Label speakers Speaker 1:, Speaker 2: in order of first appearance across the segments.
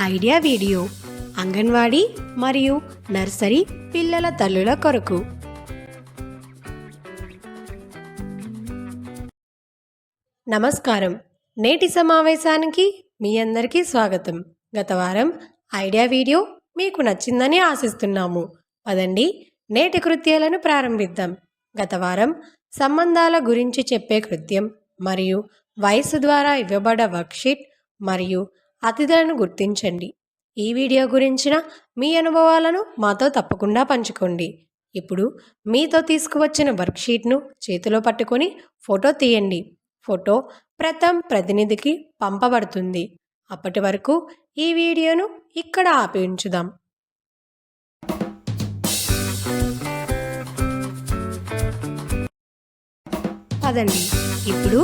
Speaker 1: Idea video anganwadi మరియు nursery పిల్లల తల్లుల కొరకు. నమస్కారం. నేటి సమావేశానికి మీ అందరికీ స్వాగతం. గత వారం ఐడియా వీడియో మీకు నచ్చిందని ఆశిస్తున్నాము. పదండి నేటి కృత్యాలను ప్రారంభిద్దాం. గత వారం సంబంధాల గురించి చెప్పే కృత్యం మరియు వయసు ద్వారా ఇవ్వబడ వర్క్షీట్ మరియు అతిథులను గుర్తించండి. ఈ వీడియో గురించిన మీ అనుభవాలను మాతో తప్పకుండా పంచుకోండి. ఇప్పుడు మీతో తీసుకువచ్చిన వర్క్షీట్ను చేతిలో పట్టుకొని ఫోటో తీయండి. ఫోటో ప్రథమ్ ప్రతినిధికి పంపబడుతుంది. అప్పటి వరకు ఈ వీడియోను ఇక్కడ ఆపి ఉంచుదాం. పదండి. ఇప్పుడు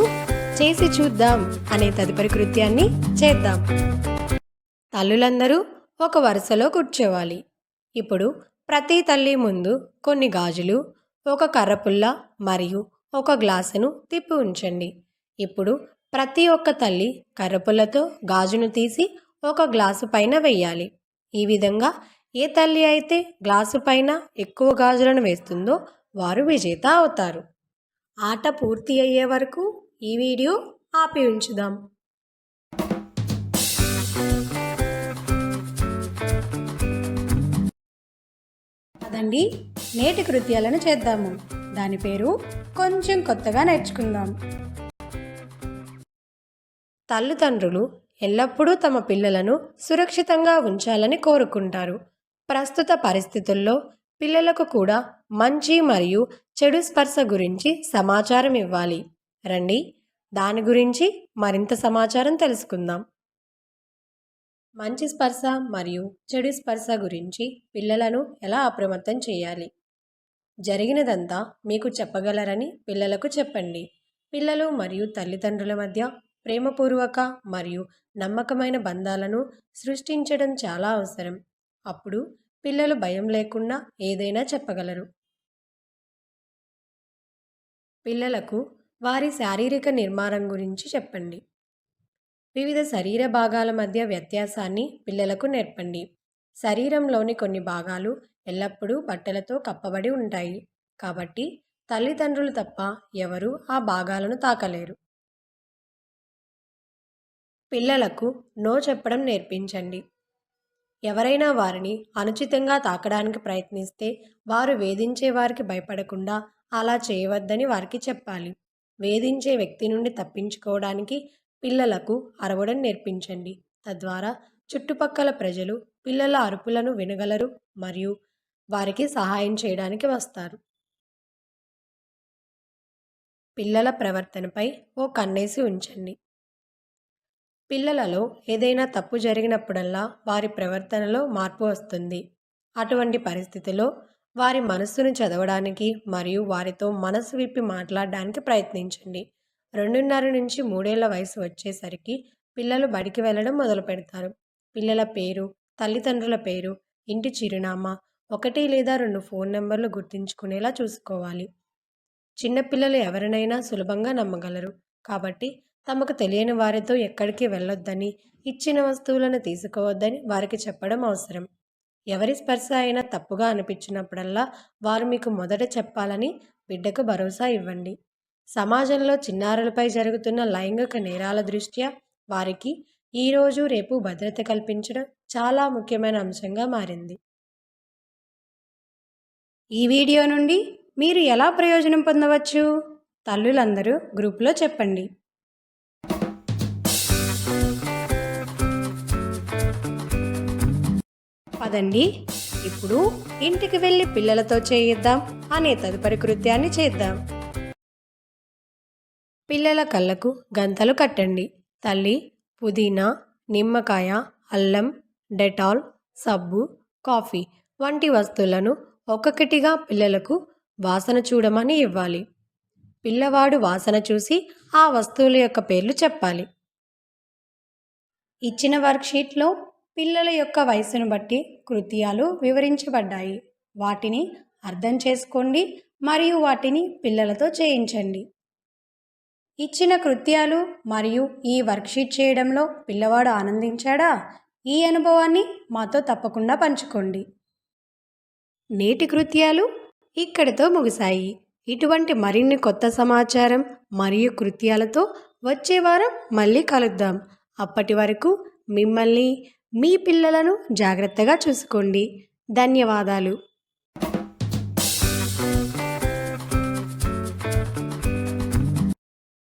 Speaker 1: చేసి చూద్దాం అనే తదుపరి కృత్యాన్ని చేద్దాం. తల్లులందరూ ఒక వరుసలో కూర్చోవాలి. ఇప్పుడు ప్రతి తల్లి ముందు కొన్ని గాజులు ఒక కర్రపుల్ల మరియు ఒక గ్లాసును తిప్పి ఉంచండి. ఇప్పుడు ప్రతి ఒక్క తల్లి కర్రపుల్లతో గాజును తీసి ఒక గ్లాసు పైన వేయాలి. ఈ విధంగా ఏ తల్లి అయితే గ్లాసు పైన ఎక్కువ గాజులను వేస్తుందో వారు విజేత అవుతారు. ఆట పూర్తి అయ్యే వరకు ఈ వీడియో ఆపి ఉంచుదాం. అదండి నేటి కృత్యాలను చేద్దాము. దాని పేరు కొంచెం కొత్తగా నేర్చుకుందాం. తల్లిదండ్రులు ఎల్లప్పుడూ తమ పిల్లలను సురక్షితంగా ఉంచాలని కోరుకుంటారు. ప్రస్తుత పరిస్థితుల్లో పిల్లలకు కూడా మంచి మరియు చెడు స్పర్శ గురించి సమాచారం ఇవ్వాలి రండి. దాని గురించి మరింత సమాచారం తెలుసుకుందాం. మంచి స్పర్శ మరియు చెడు స్పర్శ గురించి పిల్లలను ఎలా అప్రమత్తం చేయాలి? జరిగినదంతా మీకు చెప్పగలరని పిల్లలకు చెప్పండి. పిల్లలు మరియు తల్లిదండ్రుల మధ్య ప్రేమపూర్వక మరియు నమ్మకమైన బంధాలను సృష్టించడం చాలా అవసరం. అప్పుడు పిల్లలు భయం లేకుండా ఏదైనా చెప్పగలరు. పిల్లలకు వారి శారీరక నిర్మాణం గురించి చెప్పండి. వివిధ శరీర భాగాల మధ్య వ్యత్యాసాన్ని పిల్లలకు నేర్పండి. శరీరంలోని కొన్ని భాగాలు ఎల్లప్పుడూ బట్టలతో కప్పబడి ఉంటాయి. కాబట్టి తల్లిదండ్రులు తప్ప ఎవరూ ఆ భాగాలను తాకలేరు. పిల్లలకు నో చెప్పడం నేర్పించండి. ఎవరైనా వారిని అనుచితంగా తాకడానికి ప్రయత్నిస్తే వారు వేధించే వారికి భయపడకుండా అలా చేయవద్దని వారికి చెప్పాలి. వేధించే వ్యక్తి నుండి తప్పించుకోవడానికి పిల్లలకు అరవడం నేర్పించండి. తద్వారా చుట్టుపక్కల ప్రజలు పిల్లల అరుపులను వినగలరు మరియు వారికి సహాయం చేయడానికి వస్తారు. పిల్లల ప్రవర్తనపై ఓ కన్నేసి ఉంచండి. పిల్లలలో ఏదైనా తప్పు జరిగినప్పుడల్లా వారి ప్రవర్తనలో మార్పు వస్తుంది. అటువంటి పరిస్థితిలో వారి మనస్సును చదవడానికి మరియు వారితో మనసు విప్పి మాట్లాడడానికి ప్రయత్నించండి. రెండున్నర నుంచి మూడేళ్ళ వయసు వచ్చేసరికి పిల్లలు బడికి వెళ్ళడం మొదలు పెడతారు. పిల్లల పేరు తల్లిదండ్రుల పేరు ఇంటి చిరునామా ఒకటి లేదా రెండు ఫోన్ నెంబర్లు గుర్తుంచుకునేలా చూసుకోవాలి. చిన్నపిల్లలు ఎవరినైనా సులభంగా నమ్మగలరు. కాబట్టి తమకు తెలియని వారితో ఎక్కడికి వెళ్ళొద్దని ఇచ్చిన వస్తువులను తీసుకోవద్దని వారికి చెప్పడం అవసరం. ఎవరి స్పర్శ అయినా తప్పుగా అనిపించినప్పుడల్లా వారు మీకు మొదట చెప్పాలని బిడ్డకు భరోసా ఇవ్వండి. సమాజంలో చిన్నారులపై జరుగుతున్న లైంగిక నేరాల దృష్ట్యా వారికి ఈరోజు రేపు భద్రత కల్పించడం చాలా ముఖ్యమైన అంశంగా మారింది. ఈ వీడియో నుండి మీరు ఎలా ప్రయోజనం పొందవచ్చు? తల్లులందరూ గ్రూప్లో చెప్పండి. పదండి. ఇప్పుడు ఇంటికి వెళ్ళి పిల్లలతో చేయిద్దాం అనే తదుపరి కృత్యాన్ని చేద్దాం. పిల్లల కళ్ళకు గంతలు కట్టండి. తల్లి పుదీనా నిమ్మకాయ అల్లం డెటాల్ సబ్బు కాఫీ వంటి వస్తువులను ఒక్కొక్కటిగా పిల్లలకు వాసన చూడమని ఇవ్వాలి. పిల్లవాడు వాసన చూసి ఆ వస్తువుల యొక్క పేర్లు చెప్పాలి. ఇచ్చిన వర్క్షీట్లో పిల్లల యొక్క వయసును బట్టి కృత్యాలు వివరించబడ్డాయి. వాటిని అర్థం చేసుకోండి మరియు వాటిని పిల్లలతో చేయించండి. ఇచ్చిన కృత్యాలు మరియు ఈ వర్క్షీట్ చేయడంలో పిల్లవాడు ఆనందించాడా? ఈ అనుభవాన్ని మాతో తప్పకుండా పంచుకోండి. నేటి కృత్యాలు ఇక్కడితో ముగిశాయి. ఇటువంటి మరిన్ని కొత్త సమాచారం మరియు కృత్యాలతో వచ్చే వారం మళ్ళీ కలుద్దాం. అప్పటి వరకు మిమ్మల్ని మీ పిల్లలను జాగ్రత్తగా చూసుకోండి. ధన్యవాదాలు.